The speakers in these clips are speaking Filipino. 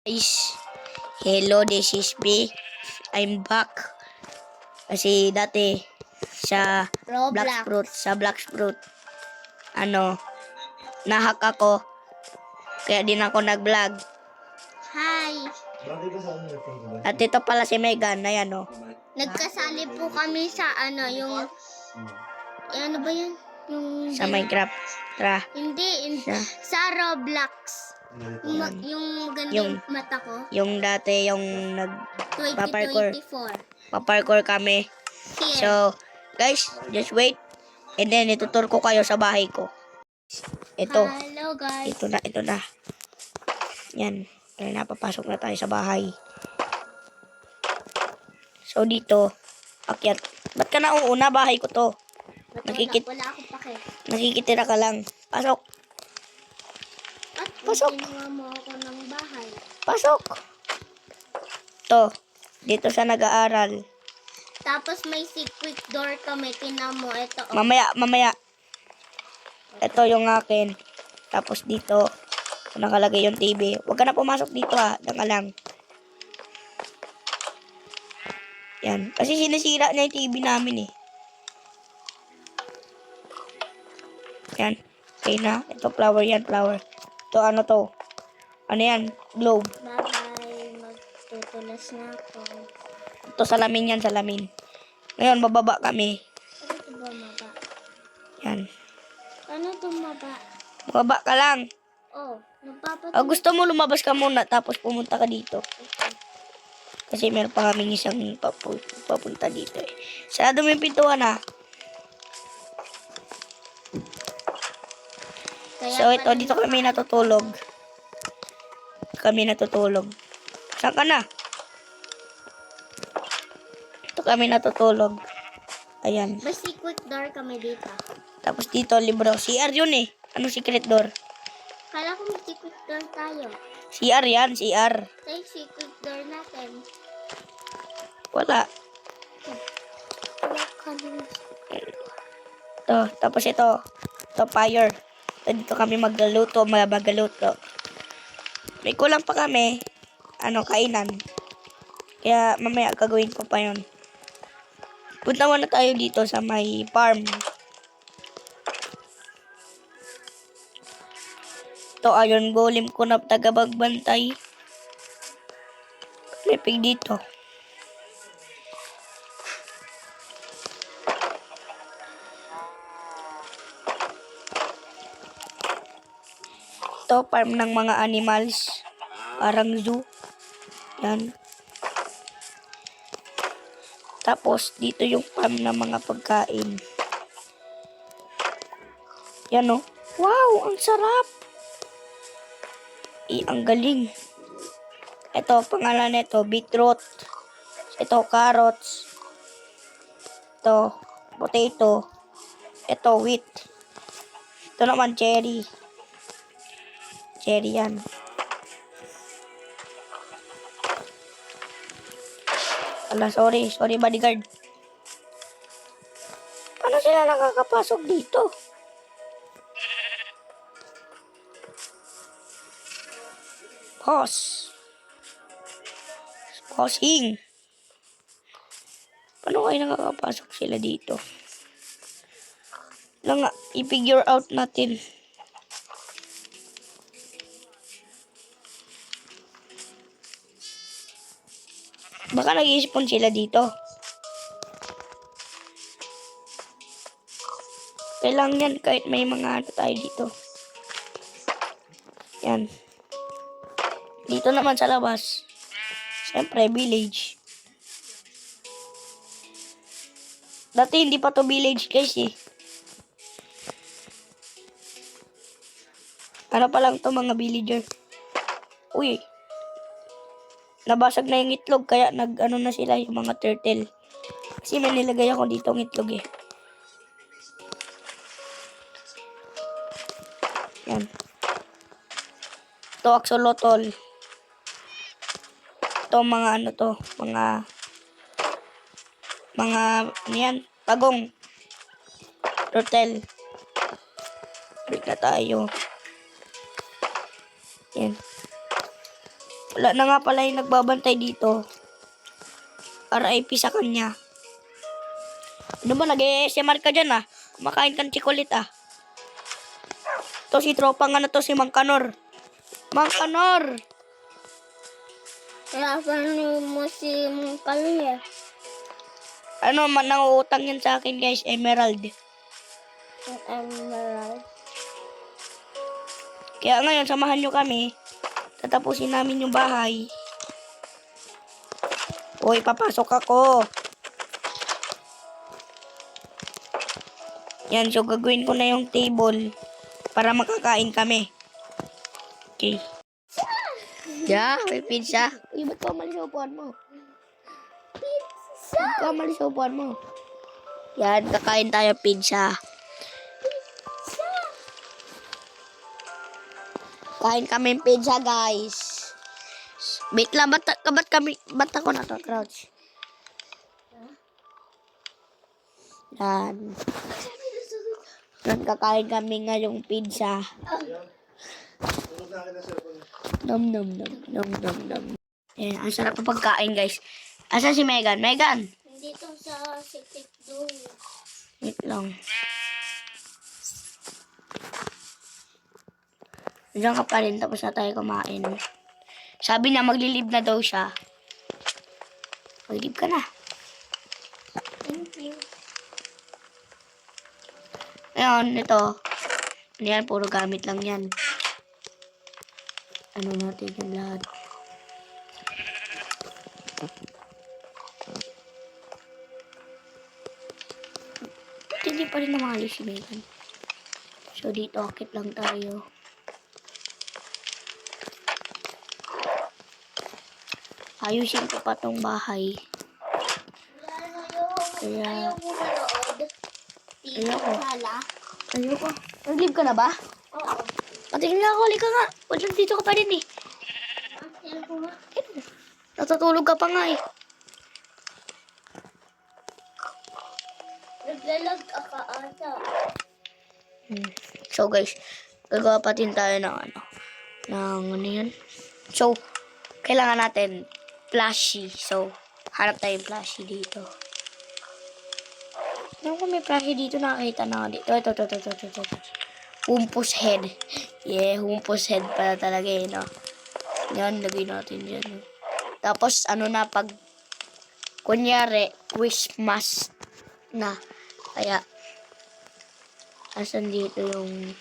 Guys, hello, this is B. I'm back. Kasi dati sa Black Roblox. Fruit, sa Black Fruit, ano, nahack ako. Kaya din ako nag-vlog. Hi. At ito pala si Megan, ayan o. Nagkasali po kami sa ano, yung... ano ba yan? Yung... Sa Minecraft. Tara. Hindi, in- Sa, sa Roblox. Yung, ma- yung maganda Yung- yung mata ko. yung dati yung Paparkour. 2024. nagpa-parkour kami. Here. So, guys, just wait. And then, itutur ko kayo sa bahay ko. Ito. Hello guys. Ito na, ito na. Yan. Kaya napapasok na tayo sa bahay. So, dito, akyat. Ba't ka nauuna? Bahay ko to. Nakikit- Wala, wala akong pake. Nakikitira ka lang. Pasok. Pasok. mo ako ng bahay. Pasok. To. Dito sa nag-aaral. Tapos may secret door kami. Tinan mo, ito. Oh. Mamaya, mamaya. Ito yung akin. Tapos dito, nakalagay yung TV. Huwag ka na pumasok dito ha. Diyan ka lang. Yan. Kasi sinisira na yung TV namin eh. Yan. Okay na. Ito flower yan, flower. Ito ano to? Ano yan? Globe. Bye-bye. Magtutulas na ako. Ito salamin yan, salamin. Ngayon, bababa kami. Ano ito ba maba? Yan. Ano ito maba? Bababa ka lang. Oh, nagpapat... Ah, gusto mo lumabas ka muna tapos pumunta ka dito. Kasi meron pa kaming isang papu- papunta dito eh. Sarado mo yung pintuan ha. So ito, pala- dito kami natutulog. Kami natutulog. Saan ka na? Ito kami natutulog. Ayan. May secret door kami dito. Tapos dito, libro. CR yun eh. Ano secret door? Kala ko may secret door tayo. CR yan, CR. Tayo secret door natin. Wala. Wala kami. Ito, tapos ito. Ito, fire. Ito, dito kami magluto, magluto. May kulang pa kami. Ano, kainan. Kaya mamaya gagawin ko pa yun. Punta muna tayo dito sa may farm. Ito, iron golem ko na tagabagbantay. May pig dito. Ito, farm ng mga animals. Parang zoo. Yan. Tapos, dito yung farm ng mga pagkain. Yan o. Wow, ang sarap! Eh, ang galing. Ito, pangalan nito, beetroot. Ito, carrots. Ito, potato. Ito, wheat. Ito naman, cherry. Yan. Ala, sorry. Sorry, bodyguard. Paano sila nakakapasok dito? Boss. Bossing. Paano kayo nakakapasok sila dito? Lang i-figure out natin. Baka nag-i-spawn sila dito. Kailangan yan kahit may mga ano tayo dito. Yan. Dito naman sa labas. Siyempre, village. Dati hindi pa to village guys eh. Ano pa lang to mga villager. Uy. Nabasag na yung itlog kaya nag ano na sila yung mga turtle. Kasi may nilagay ako dito ng itlog eh. Yan. Ito axolotl. Ito mga ano to, mga mga ano yan, pagong. Turtle. Balik na tayo. Yan. Wala na nga pala yung nagbabantay dito. RIP sa kanya. Ano ba, nag-SMR ka dyan ah. Kumakain ka ng chikolit ah. To si tropa nga na to, si Mang Kanor. Mang Kanor! Paano mo si Kaluya? Ano, man, nanguutang yan sa akin guys, Emerald. Emerald. Kaya ngayon, samahan nyo kami. Tatapusin namin yung bahay. Uy, papasok ako. Yan, so gagawin ko na yung table para makakain kami. Okay. Yeah, may pizza. Uy, ba't ka umalis sa upuan mo? Pizza! Ba't ka umalis sa upuan mo? Yan, kakain tayo pizza. Kain kami ng pizza, guys. Wait lang, ba't, ba't kami, ba't ako na to, crouch? Yan. Yan, kakain kami ngayong pizza. Nom nom nom nom nom nom. Yan, ang sarap ng pagkain, guys. Asa si Megan? Megan! Dito sa City Doon. Wait lang. Diyan ka pa rin, tapos na tayo kumain. Sabi niya, maglilib na daw siya. Maglilib ka na. Thank you. Ngayon, ito. Yan, puro gamit lang yan. Ano natin yung lahat. Hindi pa rin namalis si Megan? So, dito, akit lang tayo. Ayusin ko pa tong bahay. Kaya- Ayoko. Ayoko. Nag-leave ka na ba? Oo. Patingin na ako, halika nga. Walang dito ka pa rin eh. Natutulog ka pa nga eh. Naglalag ka ata. Hmm. So guys, gagawa pa din tayo ng ano, ng ano yan. So, kailangan natin flashy. So, hanap tayo ng flashy dito. Ano kung may flashy dito nakakita na ako dito. Ito, ito, ito, ito, ito. Humpus head. Yeah, humpus head pala talaga eh, no? Yan, lagay natin dyan. Tapos, ano na, pag, kunyari, mask na. Kaya, asan dito yung,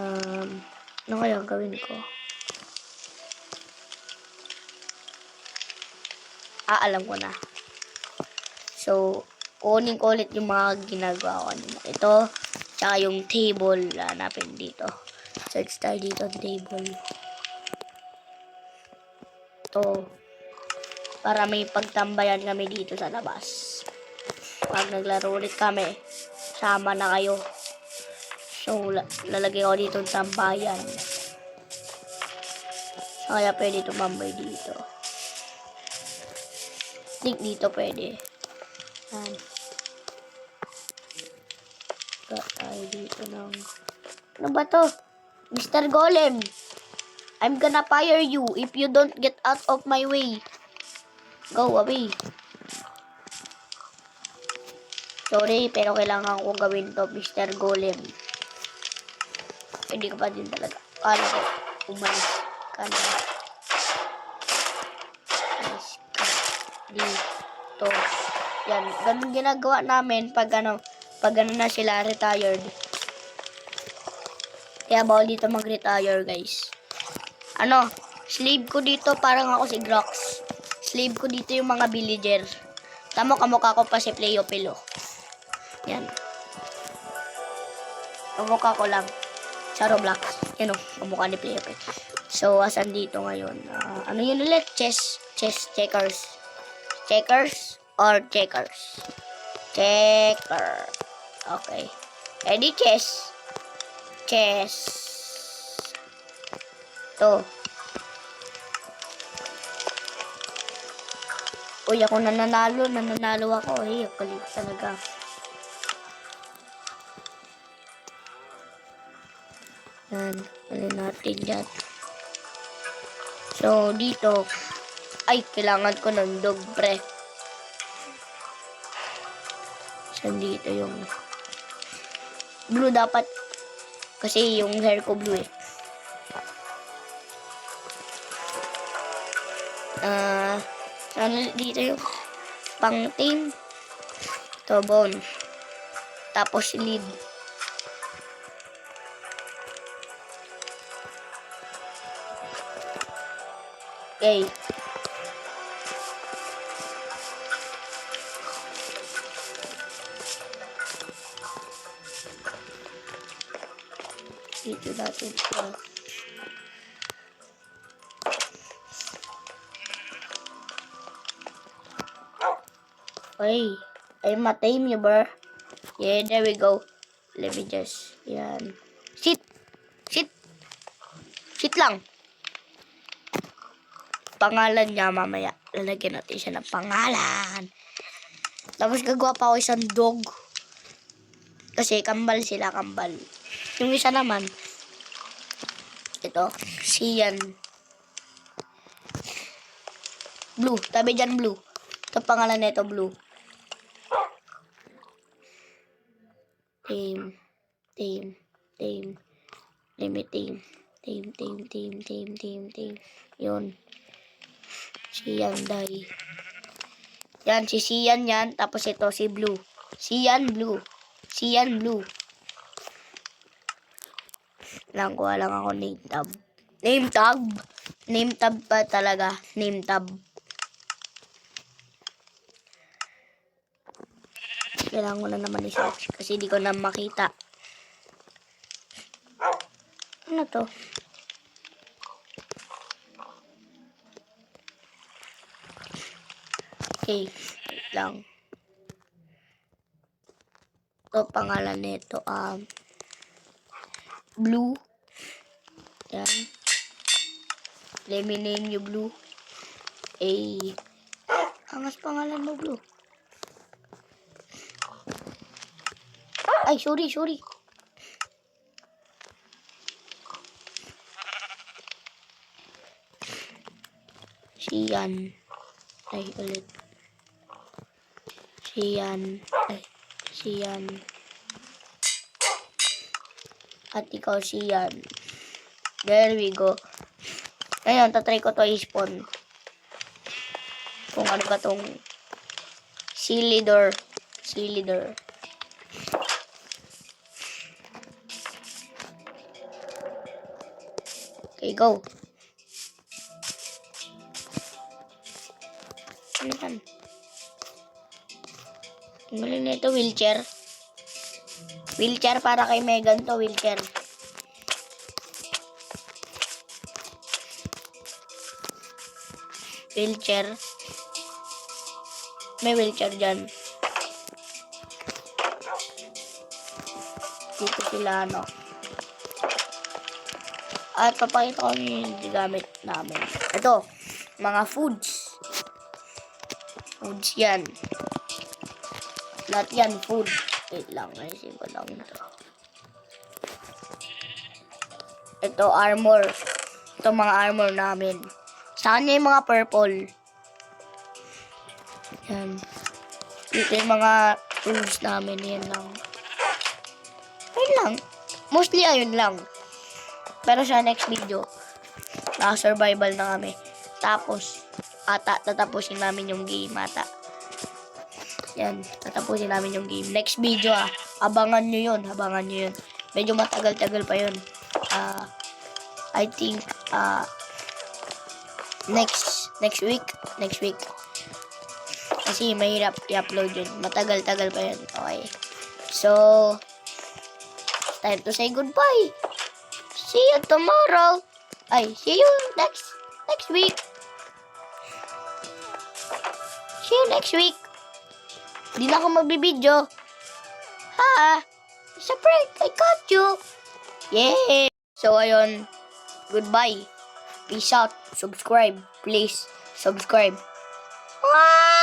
um, ano kaya gawin ko? Ah, alam ko na. So, kunin ko ulit yung mga ginagawa ko. Ito, tsaka yung table, hanapin dito. Search tayo dito table. Ito, para may pagtambayan kami dito sa labas. Pag naglaro ulit kami, sama na kayo. So, la- lalagay ko dito ang tambayan. Kaya pwede tumambay dito. Think dito pwede. Yan. Got tayo dito ng... Ano ba to? Mr. Golem! I'm gonna fire you if you don't get out of my way. Go away. Sorry, pero kailangan ko gawin to, Mr. Golem. Hindi ko pa din talaga. Kala ko, umalis ka na. Umalis ka dito. Yan, ganun ginagawa namin pag ano, pag ano na sila retired. Kaya bawal dito mag-retire, guys. Ano, slave ko dito parang ako si Grox. Slave ko dito yung mga villager. Tamo kamukha ko pa si Playo Pilo. Yan. Kamukha ko lang. Sa Roblox. Yan o, kamukha ni Playo Pilo. So, asan dito ngayon? Ah, ano yun ulit? Chess. Chess. Checkers. Checkers or checkers? Checker. Okay. Eddie chess. Chess. To. Uy, ako nananalo. Nananalo ako. Eh, kulit talaga. Yan. Ano natin yan. So, dito, ay, kailangan ko ng dog breath. So, dito yung blue dapat. Kasi yung hair ko blue eh. Ah, ano dito yung pang team. To bone. Tapos lid. Okay. Dito natin ito. Ay, ay matame niyo ba? Yeah, there we go. Let me just, yan. Sit! Sit! Sit lang! Pangalan niya mamaya. Lalagyan natin siya ng pangalan. Tapos gagawa pa ako isang dog. Kasi kambal sila, kambal. Yung isa naman, ito, Sian. Blue. Tabi dyan, Blue. Ito pangalan nito, Blue. Team. Team. Team. Limit team. Team, team, team, team, team, team. Yun. Sian Day. Yan, si Sian yan. Tapos ito, si Blue. Sian Blue. Sian Blue. Lang ko lang ako name tab. Name tab? Name tab pa talaga. Name tab. Kailangan ko na naman i-search kasi di ko na makita. Ano to? Okay, lang. Ito pangalan nito um Blue. Yan. Let me name you Blue. Eh, angas pangalan mo Blue. Ay, sorry, sorry. Siyan. Ay, ulit. Siyan. Ay, siyan. At ikaw siyan. There we go. Ngayon, tatry ko to i-spawn. Kung ano ba tong Silidor. Silidor. Okay, go. Ano yan? Ang galing na ito, wheelchair. Wheelchair para kay Megan to, wheelchair. Wheelchair. May wheelchair dyan. Dito sila, ano. At papakita ko yung gamit namin. Ito, mga foods. Foods yan. Lahat yan, food. Wait lang, ayusin ko lang ito. Ito, armor. Ito, mga armor namin. Sa kanya yung mga purple. Yan. Dito yung mga tools namin. Yan lang. Ayun lang. Mostly ayun lang. Pero sa next video, naka-survival na kami. Tapos, ata, tatapusin namin yung game ata. Yan, tatapusin namin yung game. Next video ah, abangan nyo yun, abangan nyo yun. Medyo matagal-tagal pa yun. Ah, I think, ah, next, next week, next week. Kasi mahirap i-upload yun. Matagal-tagal pa yun. Okay. So, time to say goodbye. See you tomorrow. Ay, see you next next week. See you next week. Di na ako magbibideo. Ha? It's a. I got you. Yeah. So, ayun. Goodbye. Peace out. Subscribe. Please. Subscribe. Ah!